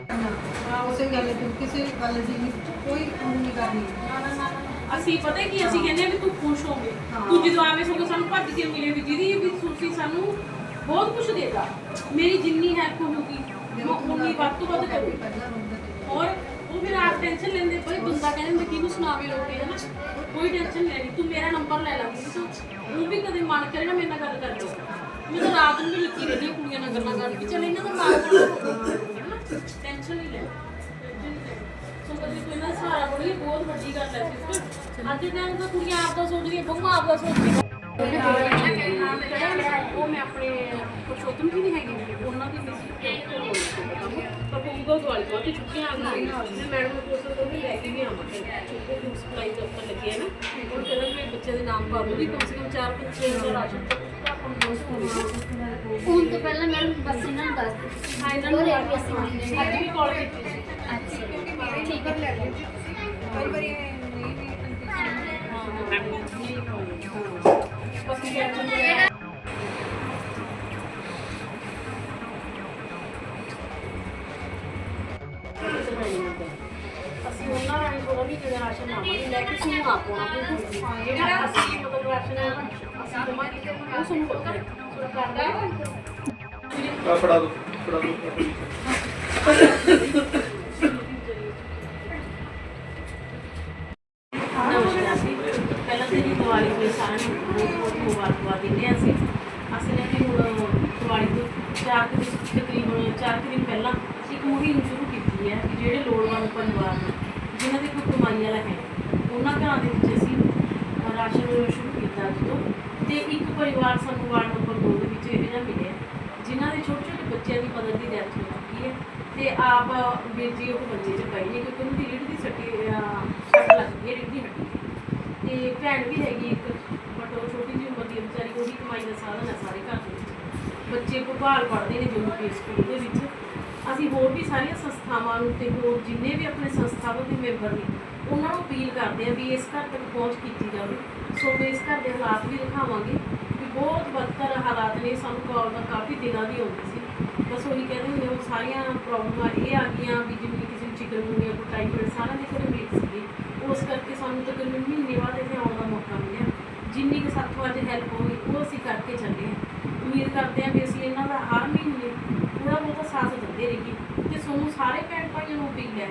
ਹਾਂ ਉਸੇ ਗੱਲ ਤੇ ਕਿਸੇ ਗੱਲ ਦੀ ਵੀ ਕੋਈ ਉਹ ਨਹੀਂ ਕਰਨੀ। ਅਸੀਂ ਪਤਾ ਕੀ ਅਸੀਂ ਕਹਿੰਦੇ ਆ ਵੀ ਤੂੰ ਖੁਸ਼ ਹੋਵੇ। ਤੂੰ ਜਦੋਂ ਆਵੇਂ ਸਗੋਂ ਸਾਨੂੰ ਭੱਜ ਕੇ ਮਿਲੇ ਵੀ ਦੀਦੀ ਵੀ ਤੁਸੀਂ ਸਾਨੂੰ ਬਹੁਤ ਕੁਝ ਦੇਤਾ। ਮੇਰੀ ਜਿੰਨੀ ਹੈਲਪ ਹੋਊਗੀ ਮੈਂ ਉਨੀ ਵੱਧ ਤੋਂ ਵੱਧ ਕਰੂੰ ਔਰ ਉਹ ਫਿਰ ਆਪ ਟੈਨਸ਼ਨ ਲੈਂਦੇ ਬਈ ਬੰਦਾ ਕਹਿੰਦੇ ਮੈਂ ਕਿਹਨੂੰ ਸੁਣਾਵੇ ਲੋਕੇ ਹੈ ਨਾ ਕੋਈ ਟੈਨਸ਼ਨ ਨਹੀਂ ਲੈਣੀ ਤੂੰ ਮੇਰਾ ਨੰਬਰ ਲੈ ਲਾ ਤੂੰ। ਉਹ ਵੀ ਕਦੇ ਮਨ ਕਰੇ ਨਾ ਮੇਰੇ ਨਾਲ ਗੱਲ ਕਰ ਲਓ। ਮੈਂ ਤਾਂ ਰਾਤ ਨੂੰ ਵੀ ਲੱਗੀ ਰਹਿੰਦੀ ਹਾਂ ਕੁੜੀਆਂ ਨਾਲ ਗੱਲਾਂ ਕਰਨ ਚੱਲ ਇਹਨਾਂ ਦਾ ਮਾਰ ਟੈਨਸ਼ਨ ਅੱਜ ਦੇ ਟਾਈਮ ਤਾਂ ਕੁੜੀਆਂ ਆਪ ਦਾ ਸੋਚਦੀਆਂ ਬਹੁਆਂ ਆਪ ਦਾ ਸੋਚਦੀਆਂ ਉਹ ਮੈਂ ਆਪਣੇ ਪੁਰਸ਼ੋਤਮ ਜੀ ਨਹੀਂ ਹੈਗੇ ਉਹਨਾਂ ਦੀ ਮਿਸ ਪਰ ਪੂਗਾ ਗਵਾਲ ਤੋਂ ਤੇ ਛੁੱਟੀਆਂ ਆ ਗਈਆਂ ਮੈਂ ਮੈਡਮ ਨੂੰ ਪੁੱਛਣ ਤੋਂ ਵੀ ਲੈ ਕੇ ਵੀ ਆਵਾਂ ਛੋਟੇ ਨੂੰ ਸਪਲਾਈ ਦਫਤਰ ਲੱਗੇ ਆ ਨਾ। ਹੁਣ ਕਹਿੰਦਾ ਮੈਂ ਬੱਚੇ ਦੇ ਨਾਮ ਪਾਉਂਗੀ ਕਮ ਸੇ ਕਮ 4 5 6 ਰਾਸ਼ਨ ਤੱਕ ਆਪਾਂ ਨੂੰ ਹੁਣ ਤੋਂ ਪਹਿਲਾਂ ਮੈਡਮ ਬਸ ਇਹਨਾਂ ਨੂੰ ਦੱਸ ਦਿਓ। ਹਾਂ ਇਹਨਾਂ ਨੂੰ ਉਹ ਲੈ ਕੇ ਅਸੀਂ। ਅੱਜ ਵੀ ਕਾਲ ਕੀਤੀ ਸੀ। ਅੱਛਾ। ਠੀਕ ਹੈ ਕਈ ਵਾਰੀ ਨਹੀਂ ਅਸੀਂ ਉਹਨਾਂ ਰਾਹੀਂ ਥੋੜਾ ਵੀ ਜਿਹੜਾ ਰਾਸ਼ਨ ਆਵਾਂਗੇ ਲੈ ਕੇ ਸਾਨੂੰ ਆਪ ਜਿਹੜਾ ਅਸੀਂ ਮਤਲਬ ਰਾਸ਼ਨ ਅਸੀਂ ਜਮਾ ਕੀਤੇ ਉਹ ਸਾਨੂੰ ਪਤਾ ਹੈ ਫੜਾ ਦੋ ਫੜਾ ਦੋ ਨਮਸਕਾਰ ਜੀ ਪਹਿਲਾਂ ਤੇ ਜੀ ਦੀਵਾਲੀ ਦੇ ਸਾਰਿਆਂ ਨੂੰ ਬਹੁਤ ਬਹੁਤ ਮੁਬਾਰਕਬਾਦ ਦਿੰਦੇ ਹਾਂ ਅਸੀਂ ਅਸੀਂ ਨੇ ਜੀ ਹੁਣ ਦੀਵਾਲੀ ਤੋਂ ਚਾਰ ਕੁ ਦਿਨ ਤਕਰੀਬਨ ਚਾਰ ਕੁ ਦਿਨ ਪਹਿਲਾਂ ਇੱਕ ਮੁਹਿੰਮ ਸ਼ੁਰੂ ਕੀਤੀ ਹੈ ਕਿ ਜਿਹੜੇ ਲੋੜਵੰਦ ਪਰਿਵਾਰ ਨੇ ਜਿਨ੍ਹਾਂ ਦੀ ਕੋਈ ਕਮਾਈ ਵਾਲਾ ਹੈ ਉਹਨਾਂ ਘਰਾਂ ਦੇ ਵਿੱਚ ਅਸੀਂ ਰਾਸ਼ਨ ਸ਼ੁਰੂ ਕੀਤਾ ਅੱਜ ਤੇ ਇੱਕ ਪਰਿਵਾਰ ਸਾਨੂੰ ਵਾਰਡ ਨੰਬਰ 2 ਦੇ ਵਿੱਚ ਇਹ ਜਿਹਾ ਮਿਲਿਆ ਜਿਨ੍ਹਾਂ ਦੇ ਛੋਟੇ ਛੋਟੇ ਬੱਚਿਆਂ ਦੀ ਮਦਦ ਦੀ ਡੈਥ ਹੋ ਚੁੱਕੀ ਹੈ ਤੇ ਆਪ ਵੀਰ ਜੀ ਉਹ ਬੱਚੇ ਚ ਪਏ ਨੇ ਕਿਉਂਕਿ ਉਹਨਾਂ ਦੀ ਰੀੜ ਦੀ ਸੱਟੀ ਸੱਟ ਲੱਗ ਗਈ ਰੀੜ ਦੀ ਹੱਡੀ ਤੇ ਭੈਣ ਵੀ ਹੈਗੀ ਇੱਕ ਬਟ ਉਹ ਛੋਟੀ ਜਿਹੀ ਉਮਰ ਦੀ ਹੈ ਵਿਚਾਰੀ ਉਹੀ ਕਮਾਈ ਦਾ ਸਾਧਨ ਹੈ ਸਾਰੇ ਘਰ ਦੇ ਵਿੱਚ ਬੱਚੇ ਭੋਪਾਲ ਪੜ੍ਹਦੇ ਨੇ ਜੰਮੂ ਕੇ ਸਕੂਲ ਦੇ ਵਿੱਚ। ਅਸੀਂ ਹੋਰ ਵੀ ਸਾਰੀਆਂ ਸੰਸਥਾਵਾਂ ਨੂੰ ਤੇ ਹੋਰ ਜਿੰਨੇ ਵੀ ਆਪਣੇ ਸੰਸਥਾਵਾਂ ਦੇ ਮੈਂਬਰ ਨੇ, ਉਹਨਾਂ ਨੂੰ ਅਪੀਲ ਕਰਦੇ ਆ ਵੀ ਇਸ ਘਰ ਤੱਕ ਪਹੁੰਚ ਕੀਤੀ ਜਾਵੇ। ਸੋ ਮੈਂ ਇਸ ਘਰ ਦੇ ਹਾਲਾਤ ਵੀ ਦਿਖਾਵਾਂਗੇ ਕਿ ਬਹੁਤ ਬਦਤਰ ਹਾਲਾਤ ਨੇ। ਸਾਨੂੰ ਕਾਲ ਦਾ ਕਾਫੀ ਦਿਨਾਂ ਦੀ ਆਉਂਦੀ ਸੀ। ਬਸ ਉਹੀ ਕਹਿੰਦੇ ਹੁੰਦੇ ਉਹ ਸਾਰੀਆਂ ਪ੍ਰੋਬਲਮਾਂ ਇਹ ਆ ਗਈਆਂ ਵੀ ਜਿਵੇਂ ਕਿਸੇ ਨੂੰ ਚਿਕਨ ਗੁਨੀਆ, ਕੋਈ ਟਾਈਫਾਇਡ ਸਾਰਾ ਦੇ ਘਰੇ ਮੀਟ ਸੀਗੇ। ਉਸ ਕਰਕੇ ਸਾਨੂੰ ਤਕਰੀਬਨ ਮਹੀਨੇ ਬਾਅਦ ਇੱਥੇ ਆਉਣ ਦਾ ਮੌਕਾ ਮਿਲਿਆ। ਜਿੰਨੀ ਕਿ ਸਾਥੋਂ ਅੱਜ ਹੈਲਪ ਹੋਈ ਉਹ ਅਸੀਂ ਕਰਕੇ ਚੱਲੇ ਹਾਂ ਉਮੀਦ ਕਰਦੇ ਹਾਂ ਵੀ ਅਸੀਂ ਇਹਨਾਂ ਦਾ ਹਰ ਮਹੀਨੇ ਥੋੜਾ ਬਹੁਤਾ ਸਾਥ ਦਿੰਦੇ ਰਹੀਏ ਤੇ ਤੁਹਾਨੂੰ ਸਾਰੇ ਭੈਣ ਭਾਈਆਂ ਨੂੰ ਅਪੀਲ ਹੈ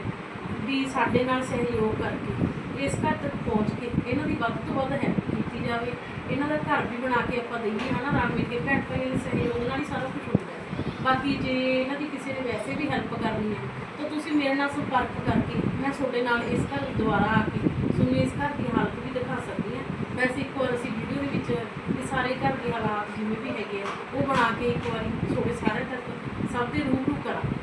ਵੀ ਸਾਡੇ ਨਾਲ ਸਹਿਯੋਗ ਕਰਕੇ ਇਸ ਘਰ ਤੱਕ ਪਹੁੰਚ ਕੇ ਇਹਨਾਂ ਦੀ ਵੱਧ ਤੋਂ ਵੱਧ ਹੈਲਪ ਕੀਤੀ ਜਾਵੇ, ਇਹਨਾਂ ਦਾ ਘਰ ਵੀ ਬਣਾ ਕੇ ਆਪਾਂ ਦਈਏ, ਹਨਾ, ਰਲ ਮਿਲ ਕੇ ਭੈਣ ਭਾਈਆਂ ਦੇ ਸਹਿਯੋਗ ਨਾਲ ਹੀ ਸਾਰਾ ਕੁਝ ਹੁੰਦਾ ਹੈ। ਬਾਕੀ ਜੇ ਇਹਨਾਂ ਦੀ ਕਿਸੇ ਨੇ ਵੈਸੇ ਵੀ ਹੈਲਪ ਕਰਨੀ ਹੈ, ਤਾਂ ਤੁਸੀਂ ਮੇਰੇ ਨਾਲ ਸੰਪਰਕ ਕਰਕੇ ਮੈਂ ਤੁਹਾਡੇ ਨਾਲ ਇਸ ਘਰ ਦੁਆਰਾ ਆ ਕੇ, ਤੁਹਾਨੂੰ ਇਸ ਘਰ ਦੀ ਇੱਕ ਵਾਰੀ ਤੁਹਾਡੇ ਸਾਰੇ ਤੱਕ ਸਭ ਦੇ ਰੂਬਰੂ ਕਰਾਂ।